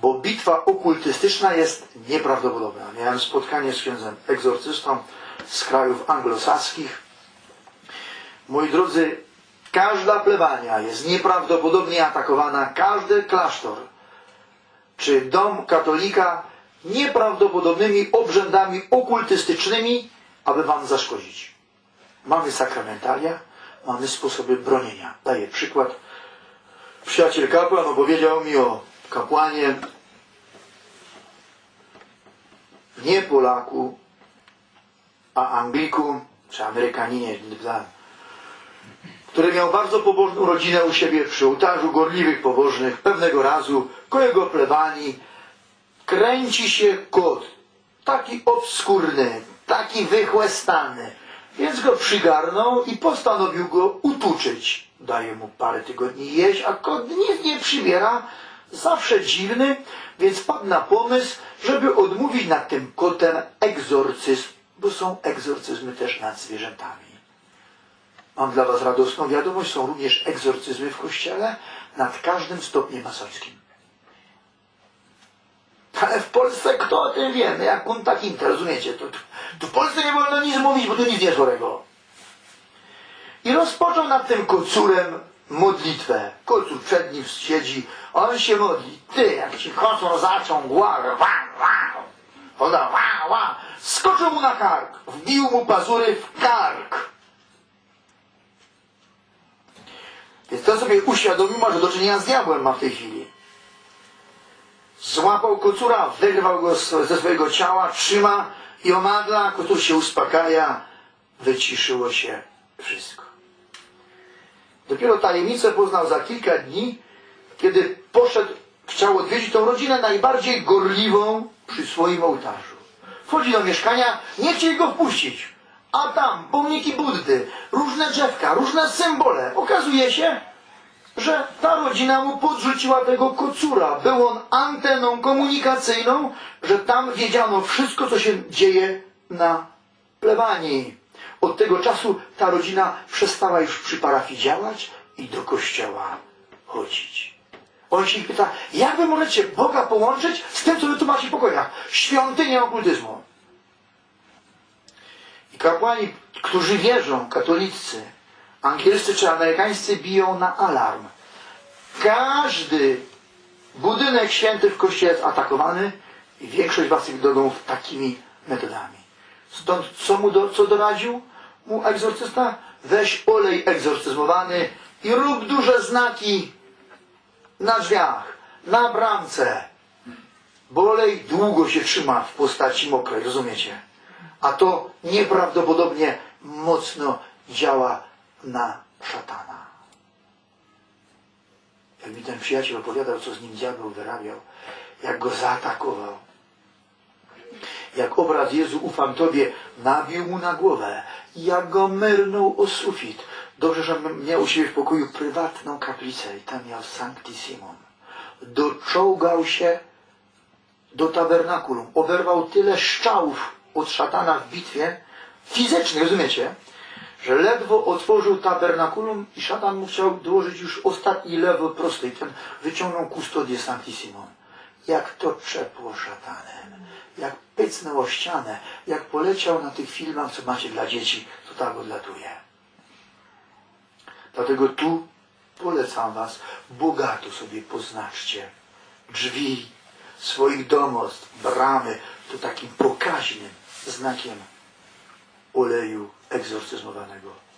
bo bitwa okultystyczna jest nieprawdopodobna. Miałem spotkanie z księdzem egzorcystą z krajów anglosaskich. Moi drodzy, każda plebania jest nieprawdopodobnie atakowana, każdy klasztor czy dom katolika nieprawdopodobnymi obrzędami okultystycznymi, aby wam zaszkodzić. Mamy sakramentalia, mamy sposoby bronienia. Daję przykład. Przyjaciel kapłan opowiedział mi o kapłanie nie Polaku, a Angliku, czy Amerykaninie, który miał bardzo pobożną rodzinę u siebie przy ołtarzu gorliwych pobożnych. Pewnego razu ko jego plebanii kręci się kot, taki obskurny, taki wychłestany. Więc go przygarnął i postanowił go utuczyć. Daje mu parę tygodni jeść, a kot nic nie przybiera, zawsze dziwny, więc padł na pomysł, żeby odmówić nad tym kotem egzorcyzm, bo są egzorcyzmy też nad zwierzętami. Mam dla Was radosną wiadomość, są również egzorcyzmy w kościele nad każdym stopniem masońskim. Ale w Polsce kto o tym wie? No jak kunta kinte, rozumiecie? To, to, w Polsce nie wolno nic mówić, bo tu nic nie chorego. I rozpoczął nad tym kocurem modlitwę. Kocur przed nim siedzi, on się modli. Ty, jak ci kocur zaczął głowę, wow, wow, Oda, wow, wow, skoczył mu na kark, wbił mu pazury w kark. Więc to sobie uświadomiła, że do czynienia z diabłem ma w tej chwili. Złapał kocura, wyrwał go ze swojego ciała, trzyma i omagla, kocur się uspokaja, wyciszyło się wszystko. Dopiero tajemnicę poznał za kilka dni, kiedy poszedł, chciał odwiedzić tą rodzinę najbardziej gorliwą przy swoim ołtarzu. Wchodzi do mieszkania, nie chcieli go wpuścić. A tam pomniki Buddy, różne drzewka, różne symbole. Okazuje się, że ta rodzina mu podrzuciła tego kocura. Był on anteną komunikacyjną, że tam wiedziano wszystko, co się dzieje na plebanii. Od tego czasu ta rodzina przestała już przy parafii działać i do kościoła chodzić. On się ich pyta, jak wy możecie Boga połączyć z tym, co wy tu macie w pokojach? Świątynię okultyzmu. I kapłani, którzy wierzą, katolicy, angielscy czy amerykańscy, biją na alarm. Każdy budynek święty w kościele jest atakowany i większość waszych domów takimi metodami. Stąd co mu do, co doradził mu egzorcysta? Weź olej egzorcyzmowany i rób duże znaki na drzwiach, na bramce. Bo olej długo się trzyma w postaci mokrej, rozumiecie? A to nieprawdopodobnie mocno działa na szatana. Jak mi ten przyjaciel opowiadał, co z nim diabeł wyrabiał, jak go zaatakował. Jak obraz Jezu, ufam Tobie, nabił mu na głowę, jak go myrnął o sufit. Dobrze, że miał u siebie w pokoju prywatną kaplicę i tam miał Sanctissimum. Doczołgał się do tabernakulum. Oberwał tyle szczałów od szatana w bitwie, fizycznych, rozumiecie? Że ledwo otworzył tabernakulum i szatan mu chciał dołożyć już ostatni lewo prosty i ten wyciągnął kustodię Sanctissimum. Jak to czepło szatanem. Jak pycnął o ścianę. Jak poleciał na tych filmach, co macie dla dzieci, to tak odlatuje. Dlatego tu polecam Was, bogato sobie poznaczcie drzwi swoich domostw, bramy, to takim pokaźnym znakiem oleju egzorcyzmowanego.